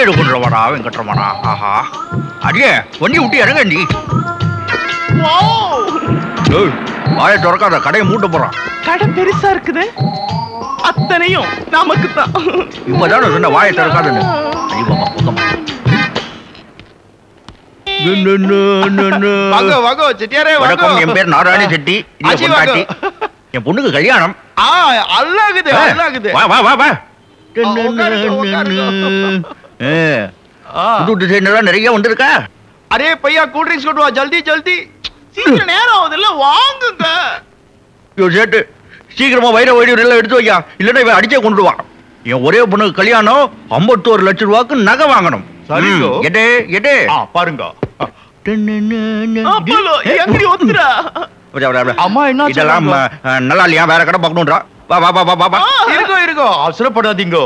ஏழு குன்றவடா வெங்கட்ரமணா. ஆஹா. அடியே வண்டி விட்டு இறங்கண்டி வாயை திறக்காத கடையை மூட்ட போறான். கடை பெருசா இருக்குது. அத்தனையும் நமக்கு தான் இப்பதானே சொன்ன வாயை திறக்காதுன்னு. ஐயோ புத்தமா. வாங்க வாங்க செட்டியாரே வணக்கம் என் பேர் நாராயண செட்டி. என் பொண்ணுக்கு கல்யாணம். ஆ அல்லாகுது அல்லாகுது. வா வா வா. புது நிறைய வந்திருக்கா? அரே பையா கூல் ட்ரிங்க்ஸ் கொண்டு வா ஜல்தி ஜல்தி. சீக்கிரம் நேரம் ஆகுதுல்ல வாங்குங்க. சேட்டு. சீக்கிரமா வைர வைரம் எல்லாம் எடுத்து வையா. இல்லைன்னா இவன் அடிச்சே கொண்டு வா என் ஒரே பொண்ணுக்கு கல்யாணம் ஐம்பத்தோரு லட்சம் ரூபாய்க்கு நகை வாங்கணும். எடு எடு. பாருங்க. அம்மா என்ன இதெல்லாம் நல்லா இல்லையா வேற கடை பார்க்கணுன்றா? வா வா வா வா வா. இருக்கோ இருக்கோ அவசரப்படாதீங்க.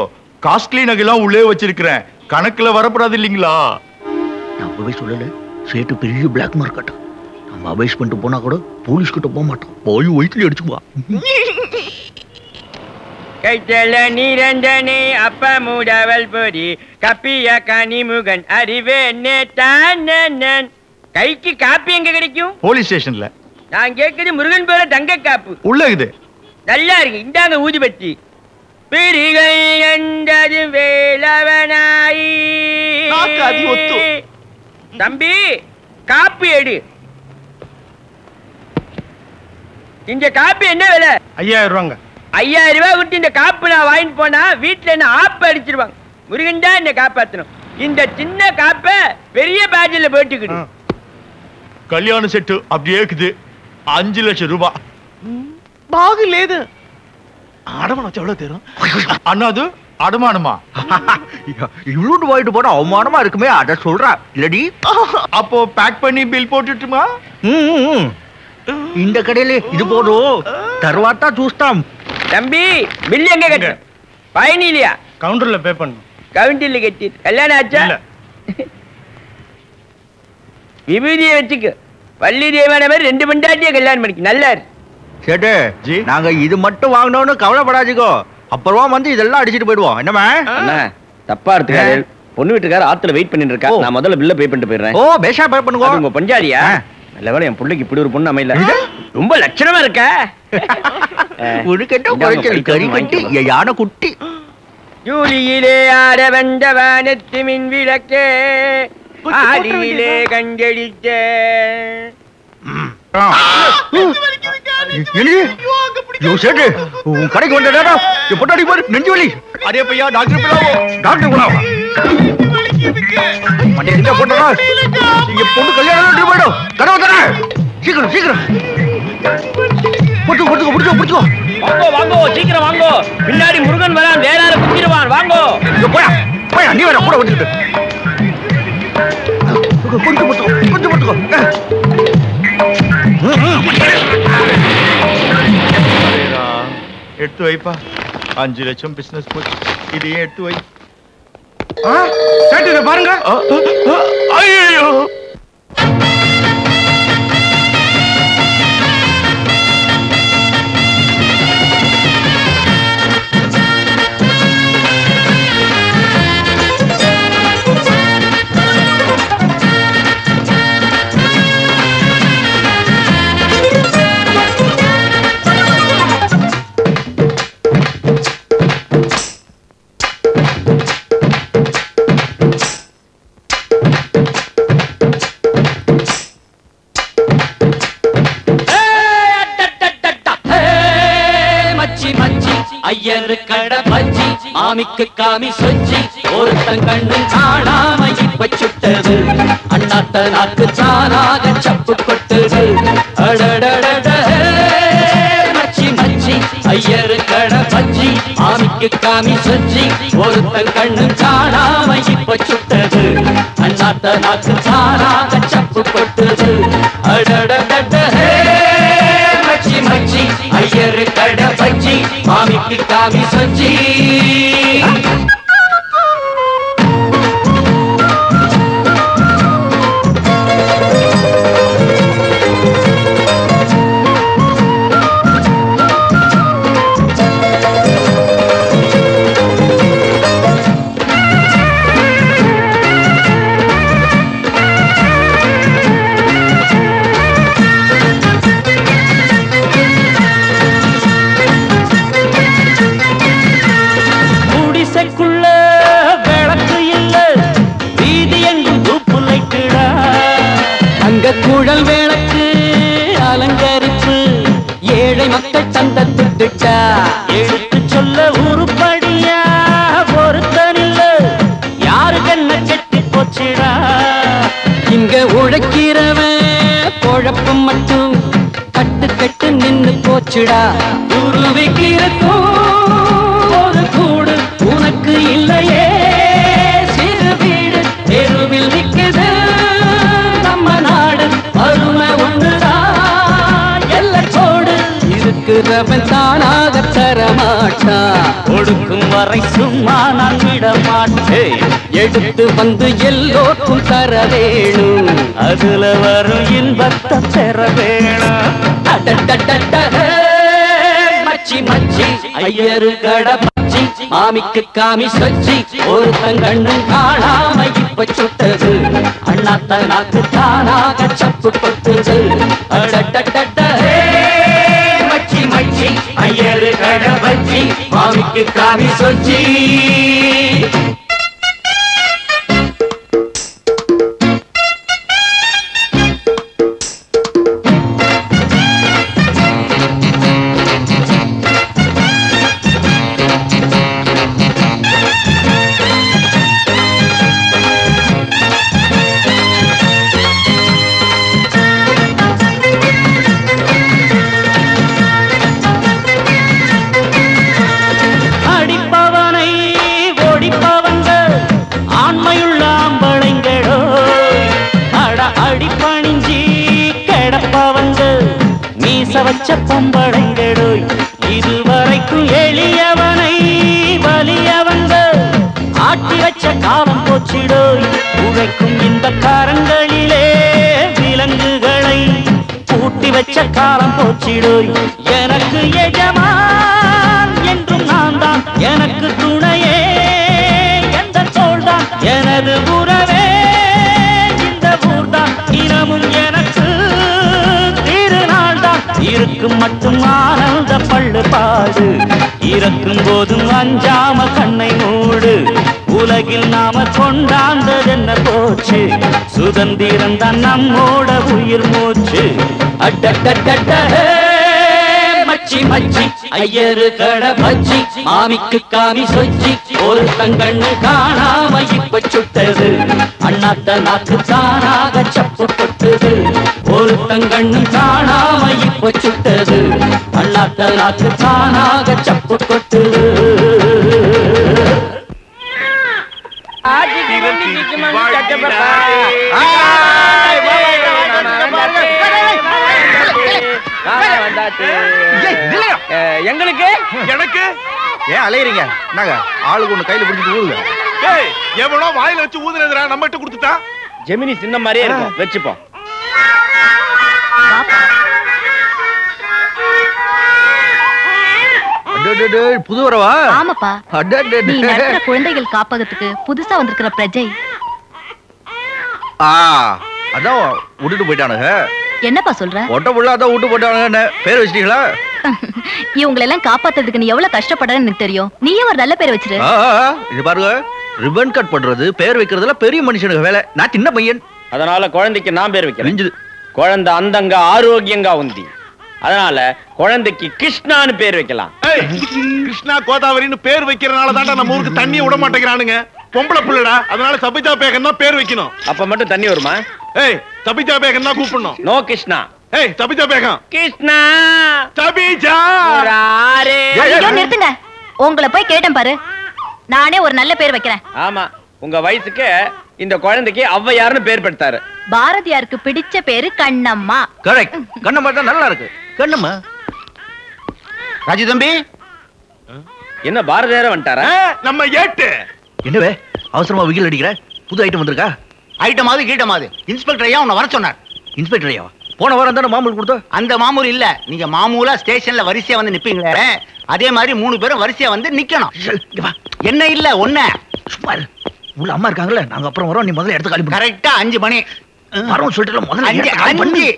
காஸ்ட்லி நகைலாம் உள்ளே வச்சிருக்கிறேன். கணக்குல வரப்படாது இல்லீங்களா? நான் அப்பவே சொல்லல. சேட்டு பெரிய பிளாக் மார்க்கெட் நம்ம அபேஸ் பண்ணிட்டு போனா கூட போலீஸ் கிட்ட போக மாட்டோம் போய் வயிற்றுல அடிச்சுக்குவா கைத்தல நிரஞ்சனே அப்ப மூடவல் பொறி கப்பிய கனிமுகன் அறிவே தான் கைக்கு காப்பி எங்க கிடைக்கும்? போலீஸ் ஸ்டேஷன்ல நான் கேக்குது முருகன் போல தங்க காப்பு. உள்ள இருக்குது நல்லா இருக்கு இந்தாங்க ஊதுபத்தி. பிரிகை என்றது வேலவனாயி. தம்பி காப்பி எடு. இந்த காப்பி என்ன விலை? ஐயாயிரம் ரூபாங்க. ஐயாயிரம் ரூபாய் விட்டு இந்த காப்பு நான் வாங்கிட்டு போனா வீட்டுல என்ன ஆப்பு அடிச்சிருவாங்க. முருகன் தான் என்ன காப்பாத்தணும். இந்த சின்ன காப்பை பெரிய பேஜில் போட்டுக்கிடு. கல்யாண செட்டு அப்படியே இருக்குது. அஞ்சு லட்சம் ரூபாய் బాగు లేదు ఆడమని వచ్చి ఎవడో తీరు அண்ணா அது அடமானமா இவ்வளோண்டு வாங்கிட்டு போனா அவமானமா இருக்குமே அத சொல்றா இல்லடி அப்போ பேக் பண்ணி பில் போட்டுட்டுமா ம், ம், ம். இந்த கடையில இது போதும் தருவாத்தா చూస్తాం தம்பி பில் எங்க கட்டு பயணி இல்லையா கவுண்டர்ல பே பண்ணும் கவுண்டில் கட்டி கல்யாணம் ஆச்சா இல்ல. விபூதியை வச்சுக்க பள்ளி தேவான மாதிரி ரெண்டு பண்டாட்டிய கல்யாணம் பண்ணிக்க நல்லா இரு. சேட்டு ஜி. நாங்க இது மட்டும் வாங்கணும்னு கவலைப்படாதீங்கோ. அப்புறமா வந்து இதெல்லாம் அடிச்சிட்டு போயிடுவோம். என்னமா அண்ணா தப்பா எடுத்துக்காரு பொண்ணு வீட்டுக்கார ஆத்துல வெயிட் பண்ணிட்டு இருக்கா. நான் முதல்ல பில்ல பே பண்ணிட்டு போயிடுறேன். ஓ பேஷா பே உங்க பண்ணுங்க பஞ்சாலியா? ஆ. நல்ல வேளை என் பிள்ளைக்கு இப்படி ஒரு பொண்ணு அமையல. ரொம்ப லட்சணமா இருக்க. யானை குட்டி ஜூலியிலே ஆட வந்த வானத்து மின் விளக்கே. ஆடியிலே கண்டெடுத்த உன் கடைக்கு வந்த நேரம் என் பொட்டாடி பாரு நெஞ்சு வலி அரே பையா டாக்டர் பிளாவோ டாக்டர் குணாவா மண்டே கிட்ட போட்டா இங்க பொண்ணு கல்யாணம் போயிடும். கதவை தர. சீக்கிரம் சீக்கிரம். பிடிச்சோ பிடிச்சோ பிடிச்சோ பிடிச்சோ வாங்கோ வாங்கோ சீக்கிரம் வாங்கோ. பின்னாடி முருகன் வரான் வேற யாரை குத்திடுவான். வாங்கோ. போயா போயா நீ வேற கூட வந்துட்டு கொஞ்சம் பிடிச்சோ கொஞ்சம் பிடிச்சோ எடுத்து வைப்பா அஞ்சு லட்சம் பிசினஸ் போச்சு இதையே எடுத்து வை சேட்டு பாருங்க ஐயோ ஐயரு கட பஜ்ஜி மாமிக்கு காமி சொச்சி ஒருத்தன் கண்ணு காணாம இப்ப சுட்டது. அண்ணாத்த நாக்கு சாணாக சப்பு கொட்டுது. அடடடட மச்சி மச்சி ஐயரு கட பஜ்ஜி மாமிக்கு காமி சொச்சி ஒருத்தன் கண்ணு காணாம இப்ப சுட்டது. அண்ணாத்த நாக்கு சாணாக சப்பு கொட்டுது. மாமிக்கு காமி சொச்சி நின்னு போச்சுடா. உருவிக்கிறக்கும் ஒரு கூடு உனக்கு இல்லையே. சிறு வீடு தெருவில் நிக்குது. நம்ம நாடு அருமை ஒண்ணுதான் எல்லச்சோடு இருக்கிறவன் தானாக தரமாட்டா கொடுக்கும் வரை சும்மா நான் விட மாட்டேன். எடுத்து வந்து எல்லோருக்கும் தர வேணும். அதுல வரும் இன்பத்தை பெற வேணும். மச்சி மச்சி. ஐயரு கட பச்சி மாமிக்கு காமி சொச்சி. ஒருத்தன் கண்ணு காணாம இப்ப சுட்டது. அண்ணாத்த நாக்கு தானாக சப்பு கொட்டுது. மச்சி மச்சி. ஐயரு கட பச்சி மாமிக்கு காமி சொச்சி. வச்சிடு எனக்கு எஜமான் என்றும் நான் தான் எனக்கு துணையே எந்த தோள்தான் எனது உறவே இந்த ஊர் தான் இனமும் எனக்கு திருநாள் தான் இருக்கும் மட்டும் ஆனந்த பள்ளு பாடு இறக்கும் போதும் அஞ்சாம கண்ணை மூடு. உலகில் நாம கொண்டாந்தது என்ன போச்சு? சுதந்திரம் தான் நம்மோட உயிர் மூச்சு. மச்சி மச்சி ஐயரு கட பச்சி மாமிக்கு காமி சொச்சி ஒரு தங்கண்ணு காணாம இப்ப சுட்டது அண்ணாத்த நாக்கு தானாக சப்பு கொட்டுது ஒரு தங்கண்ணு காணாம இப்ப சுட்டது அண்ணாத்த நாக்கு தானாக சப்பு கொட்டுது நிக்குமான்னு சட்டப்பா. வாங்க, வந்தாச்சு. ஏய், இல்லையா? அஹ், எங்களுக்கு? எனக்கு? ஏன் அலையறீங்க? என்னங்க? ஆளுக்கு ஒண்ணு கையில பிடிச்சிட்டு ஊருங்க. ஏய் எவனோ வாயில வச்சு ஊதுனதுடா நம்ம கிட்ட கொடுத்துட்டா? ஜெமினி சின்ன மாதிரியே இருக்கும் வச்சுப்போம். புது வரவா? ஆமாப்பா. நீ குழந்தைகள் காப்பகத்துக்கு புதுசா வந்திருக்கிற பிரஜை. ஆ அதான் விட்டுட்டு போயிட்டானுங்க. என்னப்பா சொல்ற? ஒட்ட புள்ள அதான் விட்டு போயிட்டானுங்க பேர் வச்சிட்டீங்களா? இவங்களை எல்லாம் காப்பாத்துறதுக்கு நீ எவ்வளவு கஷ்டப்படுறன்னு எனக்கு தெரியும். நீயே ஒரு நல்ல பேர் வச்சிரு? இது பாருங்க ரிப்பன் கட் பண்றது பேர் வைக்கிறதுல பெரிய மனுஷனுக்கு வேலை. நான் சின்ன பையன். அதனால குழந்தைக்கு நான் பேர் வைக்கிறேன். குழந்தை அந்தங்க ஆரோக்கியங்கா உந்தி. அதனால குழந்தைக்கு கிருஷ்ணான்னு பேர் வைக்கலாம். கிருஷ்ணா கோதாவரின்னு பேர் வைக்கிறனால தான்டா நம்ம ஊருக்கு தண்ணியை விட மாட்டேங்கிறானுங்க. பொம்பளை பிள்ளைடா. அதனால சபிதா பேகன் தான் பேர் வைக்கணும். அப்ப மட்டும் தண்ணி வருமா? ஏய் சபிதா பேகன் தான் கூப்பிடணும். நோ கிருஷ்ணா ஏய் சபிதா பேகம். கிருஷ்ணா சபிஜா முராரே. ஐயோ நிறுத்துங்க. உங்களை போய் கேட்டேன் பாரு. நானே ஒரு நல்ல பேர் வைக்கிறேன். ஆமா உங்க வயசுக்கு இந்த குழந்தைக்கு ஔவையார்னு பேர் பெற்றாரு பாரதியாருக்கு பிடிச்ச பேரு கண்ணம்மா. கரெக்ட் கண்ணம்மா தான் நல்லா இருக்கு. கண்ணம்மா. ராஜு தம்பி? என்ன பாரதியார வந்துட்டாரா? நம்ம ஏட்டு. என்னவே அவசரமா விகில் அடிக்கிற? புது ஐட்டம் வந்திருக்கா? ஐட்டமாவது கீட்டமாவது. இன்ஸ்பெக்டர் ஐயா உன்னை வர சொன்னார். இன்ஸ்பெக்டர் ஐயாவா? போன வாரம் தானே மாமூல் கொடுத்தோம்? அந்த மாமூல் இல்ல. நீங்க மாமூலா ஸ்டேஷன்ல வரிசையா வந்து நிப்பீங்களே. அதே மாதிரி மூணு பேரும் வரிசையா வந்து நிக்கணும். என்ன இல்ல ஒண்ணு. சும்மா. உள்ள அம்மா இருக்காங்கல்ல நாங்க அப்புறம் வரோம். நீ முதல்ல எடுத்து காலி பண்ணு. கரெக்டா அஞ்சு மணி. வரோம் சொல்லிட்டு முதல்ல. அஞ்சு.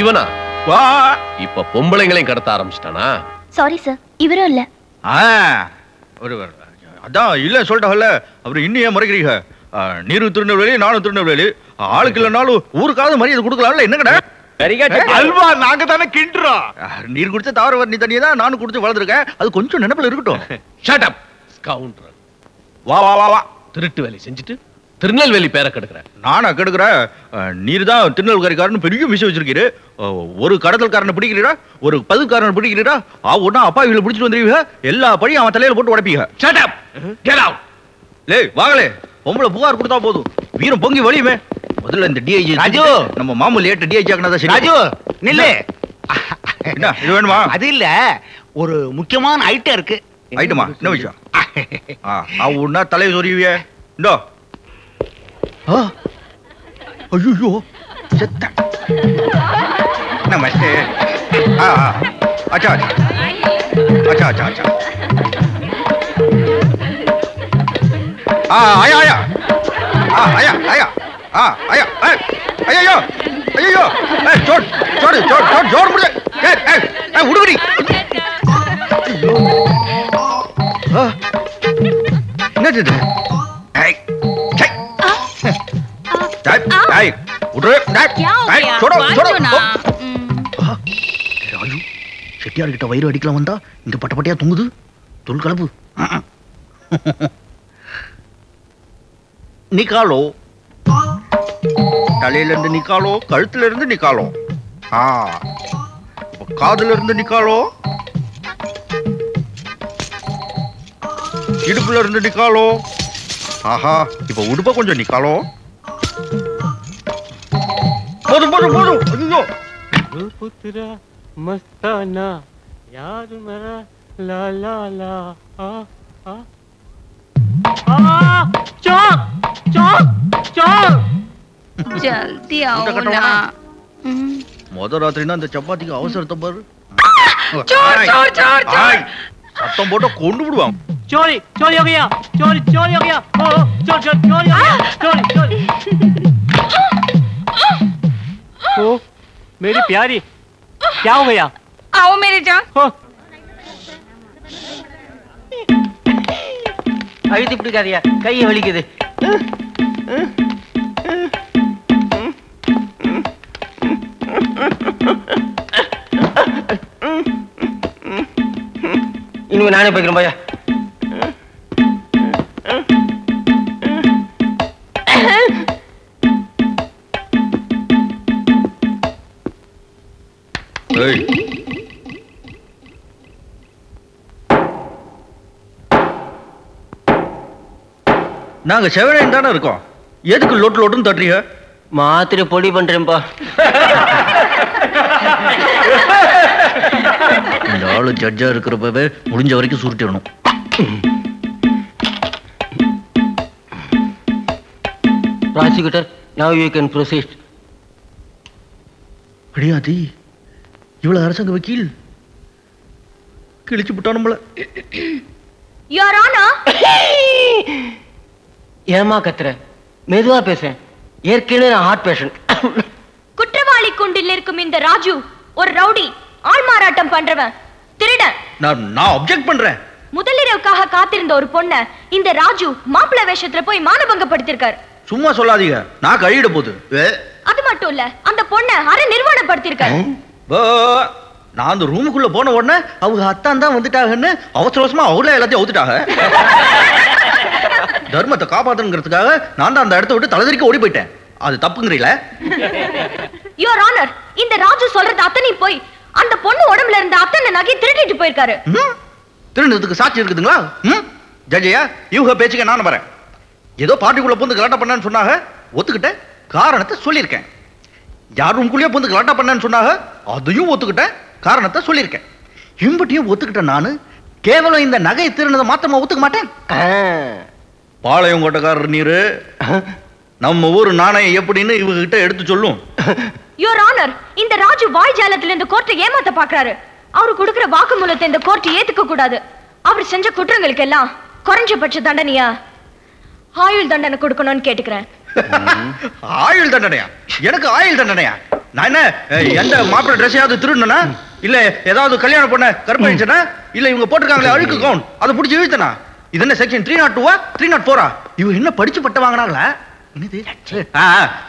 இவனா? வா. இப்ப பொம்பளைங்களையும் கடத்த ஆரம்பிச்சிட்டானா? சாரி சார் இவரும் இல்ல. ஆ ஒரு ஒரு- அதான் இல்ல சொல்லிட்டாங்கல்ல அப்புறம் இன்னும் ஏன் முறைக்கிறீங்க நீரு திருநெல்வேலி நானும் திருநெல்வேலி. ஆளுக்கு இல்லைனாலும் ஊருக்காவது மரியாதை கொடுக்கலாம்ல என்ன கடை. அல்வா நாங்க தானே கிண்டுறோம். நீர் குடிச்ச தாவர வரணி தண்ணியை தான் நானும் குடிச்சு வளர்ந்துருக்கேன். அது கொஞ்சம் நினைப்புல இருக்கட்டும். ஷட் அப் ஸ்கவுண்டர் வா வா வா வா. திருட்டு வேலை செஞ்சுட்டு திருநெல்வேலி பேரை கெடுக்கிற. நானா கெடுக்கிறேன் நீர் தான் திருநெல்வேலிக்காரன் பெரிய விஷயம் வச்சிருக்கீரு. ஒரு கடத்தல்காரனை பிடிக்கிறீரா? ஒரு பதுக்காரனை பிடிக்கிறீரா? ஆ ஒன்னா அப்பா இவளை பிடிச்சிட்டு வந்துருவீங்க? எல்லா பழியும் அவன் தலையில போட்டு உடைப்பீங்க. லே வாங்களே. பொம்பளை புகார் கொடுத்தா போதும். வீரம் பொங்கி வழியுமே. முதல்ல இந்த டிஐஜி ராஜு! நம்ம மாமூல் ஏட்டு டிஐஜி ஆக்கினா சரி. ராஜு! நில்லு. என்ன? இது வேணுமா? அது இல்ல. ஒரு முக்கியமான ஐட்டம் இருக்கு. ஐட்டமா என்ன விஷயம்? ஆ அவனா தலையை சொருவியே இந்தோ. ஐயோ செத்த. நமஸ்தே. அச்சா அச்சா. அச்சா அச்சா ஆ ஆயா ஆயா. ஆ ஆயா ஆயா. ஆ ஆயா. ஐயையோ. ஐயோ ஏய் சோட் சோடு சோட் சோட் சோட் முடிய ஏய் ஏய் ஏய் உடுகுடி. என்னது இது? ஏய். செட்டியார் கிட்ட வயிறு அடிக்கலாம் வந்தா இங்க பட்ட பட்டையா தொங்குது தொல் கலப்பு நிக்காலோ தலையில இருந்து நிக்காலோ கழுத்துல இருந்து நிக்காலோ ஆ காதுல இருந்து நிக்காலோ இடுப்புல இருந்து நிக்காலோ ஆஹா இப்ப உடுப்ப கொஞ்சம் நிக்காலோ పోదు పోదు పోదు అదిగో రూపుతుర మస్తానా యారు మరా లా లా లా ఆ ఆ चोर चोर चोर ಜಲ್ದಿ ಅವನ ಮೊದ ರಾತ್ರಿನ ಅಂತ ಚಪಾತಿಗೆ ಅವಸರ ತಬ್ಬರು ಚೋರ್ ಚೋರ್ ಚೋರ್ ಚೋರ್ ಸತ್ತಂ ಬೋಟ ಕೊಂಡು ಬಿಡುವ ಚೋರಿ ಚೋರಿ ಹೋಗಯ್ಯ ಚೋರಿ ಚೋರಿ ಹೋಗಯ್ಯ ಚೋರ್ ಚೋರ್ ಚೋರಿ ಚೋರಿ ಚೋರಿ ओ ओ, चोर चोर चोरी हो गया चोरी चोरी ओ मेरी प्यारी क्या हो गया आओ मेरे जान ओ அழுத்தி பிடிக்காதியா கையை வலிக்குது இனிமே நானே போய்க்கிறேன் பையா நாங்க செவனேன் தானே இருக்கோம். எதுக்கு லொட்டு லொட்டுன்னு தட்டுறீங்க? மாத்திரை பொடி பண்றேன்ப்பா. இந்த ஆளு ஜட்ஜா இருக்கிறப்பவே முடிஞ்ச வரைக்கும் சுருட்டிடணும். Prosecutor now you can proceed அடியாதி. இவ்வளவு அரசாங்க வக்கீல். கிழிச்சு விட்டா நம்மள. ஏமா கத்துற? மெதுவா பேசுறேன். ஏற்கனவே நான் ஹார்ட் பேஷண்ட் குற்றவாளி குண்டில் இருக்கும் இந்த ராஜு ஒரு ரவுடி ஆள் மாறாட்டம் பண்றவன். திருடன் நான் நான் அப்செக்ட் பண்றேன். முதலிரவுக்காக காத்திருந்த ஒரு பொண்ண இந்த ராஜு மாப்பிள்ளை வேஷத்துல போய் மானபங்கப்படுத்திருக்காரு. சும்மா சொல்லாதீங்க. நான் கழியிட போகுது. அது மட்டும் இல்ல அந்த பொண்ண அரை நிர்வாணப்படுத்திருக்காரு. நான் அந்த ரூமுக்குள்ள போன உடனே அவங்க அத்தான் தான் வந்துட்டாங்கன்னு அவசர அவசரமா அவங்களே எல்லாத்தையும் அவுத்துட்டாங்க. தர்மத்தை காப்பாத்தணுங்கிறதுக்காக நான் தான் அந்த இடத்த விட்டு தலைதறிக்க ஓடி போயிட்டேன். அது தப்புங்கிறீங்களா யுவர் ஆனர் இந்த ராஜு சொல்றது அத்தனை போய் அந்த பொண்ணு உடம்புல இருந்த அத்தனை நகை திருடிட்டு போயிருக்காரு? திருடுறதுக்கு சாட்சி இருக்குதுங்களா? ம்? ஜட்ஜையா இவங்க பேச்சுக்க நான் வரேன். ஏதோ பார்ட்டிக்குள்ள பூந்து கலாட்டா பண்ணேன்னு சொன்னாங்க. ஒத்துக்கிட்டேன் காரணத்தை சொல்லியிருக்கேன். யார் ரூம்குள்ளேயே பூந்து கலாட்டா பண்ணேன்னு சொன்னாங்க. அதையும் ஒத்துக்கிட்டேன் காரணத்தை சொல்லியிருக்கேன். இம்பட்டியும் ஒத்துக்கிட்டேன் நானு கேவலம் இந்த நகை திருநதை மாத்திரமா ஒத்துக்க மாட்டேன். பாளையம் கோட்டக்காரர் நீரு நம்ம ஊர் நாணயம் எப்படின்னு இவங்க கிட்ட எடுத்து சொல்லும். யுவர் ஆனர் இந்த ராஜு வாய் ஜாலத்துல இந்த கோர்ட்டை ஏமாத்த பாக்குறாரு. அவரு கொடுக்கிற வாக்குமூலத்தை இந்த கோர்ட் ஏத்துக்க கூடாது. அவர் செஞ்ச குற்றங்களுக்கு எல்லாம் குறைஞ்சபட்ச தண்டனையா? ஆயுள் தண்டனை கொடுக்கணும்னு கேட்டுக்கிறேன். ஆயுள் தண்டனையா? எனக்கு ஆயுள் தண்டனையா? நான் என்ன? எந்த மாப்பிள்ளை ட்ரெஸ்ஸையாவது திருடுனா இல்ல ஏதாவது கல்யாணம் பண்ண கற்பழிச்சனா இல்ல இவங்க போட்டிருக்காங்களே அழுக்கு கவுன் அதை பிடிச்சி இழுத்தனா? இது என்ன செக்ஷன் த்ரீ நாட் டூவா த்ரீ நாட் ஃபோரா இவங்க என்ன படிச்சு பட்டம் வாங்கினாங்களா?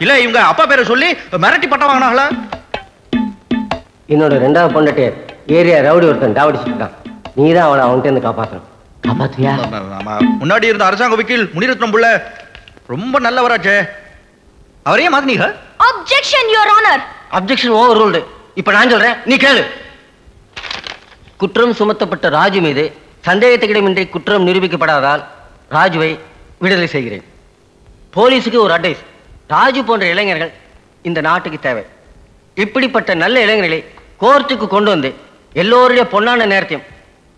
இல்ல இவங்க அப்பா பேரை சொல்லி மிரட்டி பட்டம் வாங்கினாங்களா? என்னோட ரெண்டாவது பொண்டாட்டி ஏரியா ரவுடி ஒருத்தன் டாவடிச்சுட்டு இருக்கான் நீ தான் அவளை அவன்கிட்ட இருந்து ஆமா, ஆமா. முன்னாடி இருந்த அரசாங்க வக்கீல் முனிரத்னம் புள்ள ரொம்ப நல்லவராச்சே. அவரையே மாத்தினீங்க objection your honor. Objection overruled இப்ப நான் சொல்றேன் நீ கேளு. குற்றம் சுமத்தப்பட்ட ராஜு மீது சந்தேகத்துக்கிடமின்றி குற்றம் நிரூபிக்கப்படாததால் ராஜுவை விடுதலை செய்கிறேன். போலீஸுக்கு ஒரு அட்வைஸ் ராஜு போன்ற இளைஞர்கள் இந்த நாட்டுக்கு தேவை. இப்படிப்பட்ட நல்ல இளைஞர்களை கோர்ட்டுக்கு கொண்டு வந்து எல்லோருடைய பொன்னான நேரத்தையும்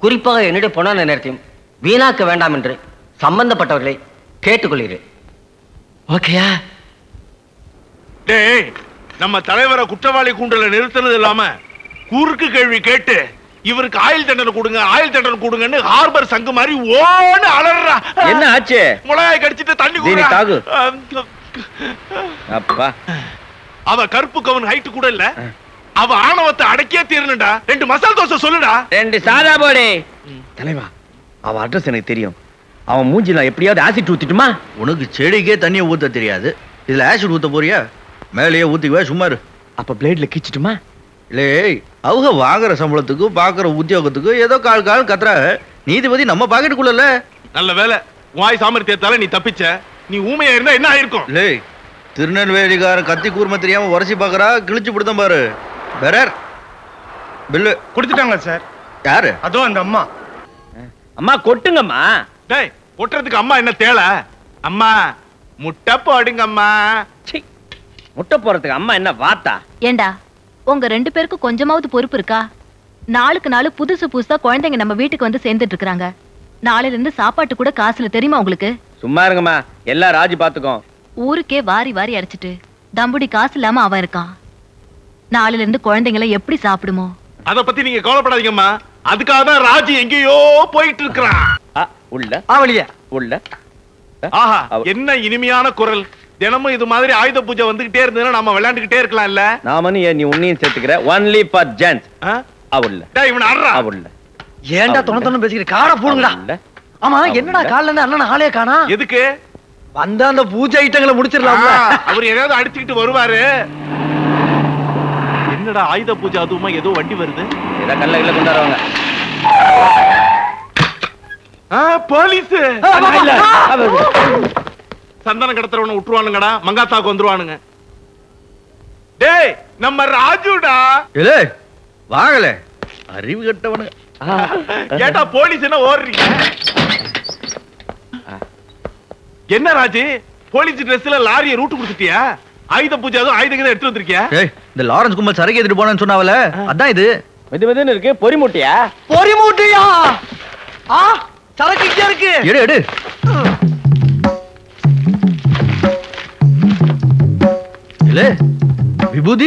குறிப்பாக என்னுடைய பொன்னான நேரத்தையும் வீணாக்க வேண்டாம் என்று சம்பந்தப்பட்டவர்களை கேட்டுக்கொள்கிறேன். ஓகேயா டேய் நம்ம தலைவரை குற்றவாளி கூண்டல நிறுத்தினது இல்லாம குறுக்கு கேள்வி கேட்டு இவருக்கு ஆயுள் தண்டனை கொடுங்க ஆயுள் தண்டனை கொடுங்கன்னு ஹார்பர் சங்கு மாதிரி ஓன்னு அலறா. என்ன ஆச்சு? முளையாய் கடிச்சிட்டு தண்ணி. தாகு. அப்பா. அவ கருப்பு கவன் ஹைட் கூட இல்ல. அவ ஆணவத்தை அடக்கியே தீரணும்டா. ரெண்டு மசால் தோசை சொல்லுடா. ரெண்டு சாதா போடு. தலைவா அவன் அட்ரஸ் எனக்கு தெரியும். அவன் மூஞ்சி நான் எப்படியாவது ஆசிட் ஊத்திட்டுமா? உனக்கு செடிக்கே தண்ணியை ஊத்த தெரியாது. இதுல ஆசிட் ஊத்த போறியா? மேலேயே ஊத்திக்குவா சும்மா இரு. அப்ப பிளேட்ல கீச்சிட்டுமா? இல்லை அவங்க வாங்குற சம்பளத்துக்கு பாக்குற உத்தியோகத்துக்கு ஏதோ கால் கால் கத்துறாங்க நீதிபதி நம்ம பாக்கெட்டுக்குள்ள நல்ல வேலை வாய் சாமர்த்தியத்தால நீ தப்பிச்ச. நீ ஊமையா இருந்தா என்ன ஆயிருக்கும்? லே திருநெல்வேலிக்காரன் கத்தி கூர்மை தெரியாம உரசி பாக்குறா கிழிச்சு பிடித்தம் பாரு. பெரர் பில்லு கொடுத்துட்டாங்களா சார்? யாரு? அதோ அந்த அம்மா. அம்மா கொட்டுங்கம்மா. டேய் கொட்டுறதுக்கு அம்மா என்ன தேளை? அம்மா முட்டை போடுங்க அம்மா சீ, முட்டை போறதுக்கு அம்மா என்ன வாத்தா? ஏண்டா உங்க ரெண்டு பேருக்கும் கொஞ்சமாவது பொறுப்பு இருக்கா? நாளுக்கு நாள் புதுசு புதுசா குழந்தைங்க நம்ம வீட்டுக்கு வந்து சேர்ந்துட்டு இருக்காங்க நாளையில இருந்து சாப்பாட்டு கூட காசுல தெரியுமா உங்களுக்கு? சும்மா இருங்கம்மா எல்லாம் ராஜி பாத்துக்கோ ஊருக்கே வாரி வாரி அடிச்சிட்டு தம்புடி காசு இல்லாம அவன் இருக்கான். நாளையில இருந்து குழந்தைங்களை எப்படி சாப்பிடுமோ? அத பத்தி நீங்க கவலைப்படாதீங்கம்மா. அதுக்காக தான் ராஜி எங்கேயோ போயிட்டு இருக்கிறான் ஆ, உள்ள. ஆவலியா உள்ள ஆஹா என்ன இனிமையான குரல். தினமும் இது மாதிரி ஆயுத பூஜை வந்துகிட்டே இருந்ததுன்னா நம்ம விளையாண்டுகிட்டே இருக்கலாம்ல நாமனு ஏன் நீ உன்னையும் சேர்த்துக்கிற ஒன்லி ஃபார் ஜென்ஸ் டேய் இவன் அறா அவுள்ள ஏன்டா தொண தொண பேசிக்கிற கார போடுங்கடா. ஆமா என்னடா காலைல இருந்து அண்ணன் ஆளே காணா எதுக்கு வந்த அந்த பூஜை ஐட்டங்களை முடிச்சிடலாம்ல அவர் எதையாவது அடிச்சுக்கிட்டு வருவாரு என்னடா ஆயுத பூஜை அதுவுமா ஏதோ வண்டி வருது ஏதோ கல்ல கல்ல கொண்டாடுவாங்க ஆ, போலீஸ் சந்தனம் கடத்துறவன விட்டுருவானுங்கடா மங்காத்தாக்கு வந்துருவானுங்க. டேய் நம்ம ராஜுடா. இல்லே வாங்கல அறிவு கட்டவனு. ஏட்டா போலீஸ் என்ன ஓடுறீங்க? என்ன ராஜு போலீஸ் ட்ரெஸ்ல லாரிய ரூட் கொடுத்துட்டியா? ஆயுத பூஜை அதுவும் ஆயுதங்க எடுத்து வந்திருக்கியா? இந்த லாரன்ஸ் கும்பல் சரக்கு எடுத்துட்டு போனேன்னு சொன்னாவல அதான் இது. மெது மெதுன்னு இருக்கு பொறி மூட்டையா? பொறி மூட்டையா? ஆ சரக்கு இங்க இருக்கு. எடு எடு. இல்ல. விபூதி?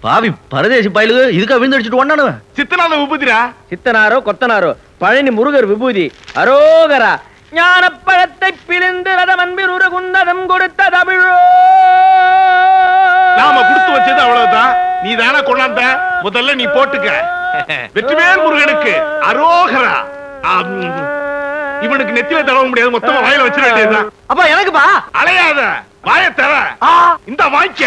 பாவி பரதேசி பயலுக இதுக்கா விழுந்தடிச்சிட்டு ஒண்ணானுவ? சித்தனாத உபதிரா சித்தனாரோ கொத்தனாரோ? பழனி முருகர் விபூதி. அரோகரா. ஞானப்பழத்தை பிழிந்து ரதம் அன்பில் உருகுந்ததம் கொடுத்த தமிழோ. நாம கொடுத்து வச்சது அவ்வளவுதான் நீ தானே கொண்டாந்த? முதல்ல நீ போட்டுக்க. வெற்றிவேல் முருகனுக்கு அரோகரா. இவனுக்கு நெத்தியில தடவ முடியாது. மொத்தமா வாயில வச்சிட வேண்டியதுதான். அப்பா எனக்குப்பா. அலையாத. வாய தர இந்த வாய்க்க.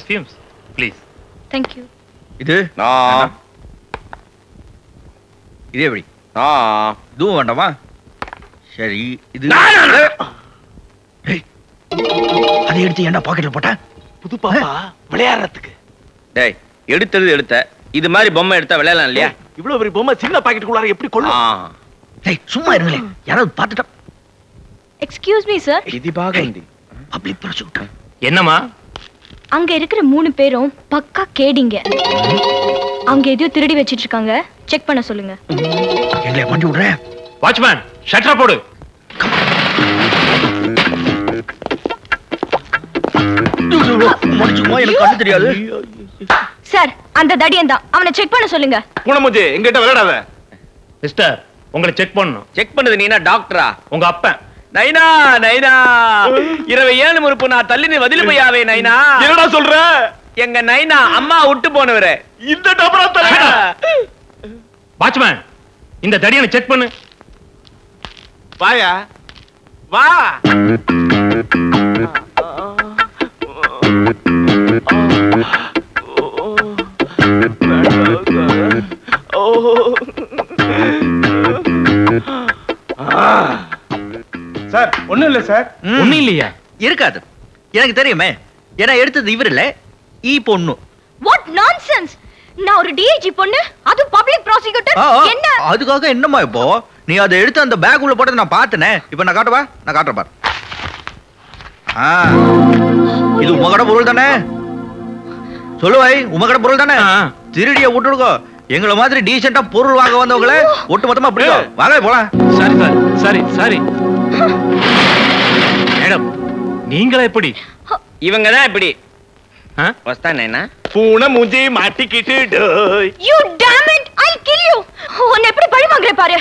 பெர்ஃப்யூம்ஸ் ப்ளீஸ் தேங்க் யூ இது? நான் இது எப்படி? நான் இதுவும் வேண்டாமா? சரி இது அதை எடுத்து ஏன்டா பாக்கெட்ல போட்ட? புது பாப்பா விளையாடுறதுக்கு. டேய் எடுத்தது எடுத்த. இது மாதிரி பொம்மை எடுத்தா விளையாடலாம் இல்லையா? இவ்வளவு பெரிய பொம்மை சின்ன பாக்கெட்டுக்குள்ளார எப்படி கொள்ளும் ஆ. டேய் சும்மா இருங்களே. யாராவது பார்த்துட்டா எக்ஸ்கியூஸ் மீ சார் இது பாகந்தி பப்ளிக் ப்ராசிக்யூட்டர் என்னம்மா? அங்க இருக்கிற மூணு பேரும் பக்கா கேடிங்க. அவங்க எதையோ திருடி வச்சிட்டு இருக்காங்க செக் பண்ண சொல்லுங்க. எங்களை மாட்டி விடுறேன் வாட்ச்மேன் ஷட்டர் போடு. சார் அந்த தடியன் தான். அவனை செக் பண்ண சொல்லுங்க. பூனமுஜி எங்கிட்ட விளையாடாத. மிஸ்டர் உங்களை செக் பண்ணணும். செக் பண்ணது நீனா டாக்டரா உங்க அப்பன். நைனா நைனா. இரவு ஏழு முறுப்பு நான் தள்ளி பதில் பையாவே நைனா. என்னடா சொல்ற? எங்க நைனா அம்மா விட்டு போனவரு. இந்த டபரா தலையா வாட்ச்மேன் இந்த தடியனை செக் பண்ணு. வாயா? வா. ஓ சார் ஒண்ணும் இல்ல சார். ஒண்ணும் இல்லையா? இருக்காது. எனக்கு தெரியுமே. ஏன்னா எடுத்தது இவர் இல்ல ஈ பொண்ணு. வாட் நான்சென்ஸ் நான் ஒரு டிஐஜி பொண்ணு அது பப்ளிக் ப்ராசிக்யூட்டர் என்ன? அதுக்காக என்னம்மா இப்போ? நீ அதை எடுத்து அந்த பேக் உள்ள போட்டதை நான் பார்த்தனே. இப்போ நான் காட்டவா? நான் காட்டுறேன் பாரு. ஆ. இது உங்க கடை பொருள் தானே? சொல்லுவாய் உங்க கடை பொருள் தானே. திருடிய விட்டுடுக்கோ. எங்களை மாதிரி டீசெண்டா பொருள் வாங்க வந்தவங்கள ஒட்டு மொத்தமா பிடிக்கும் வாங்க போலாம். சரி சார். சரி சரி. நீங்களா எப்படி? இவங்க தான் இப்படி ஆ? வஸ்தானே என்ன? பூனை மூஞ்சி மாட்டிக்கிட்டு you damn it I kill you உன்னை எப்படி பழி வாங்குறேன் பாரு?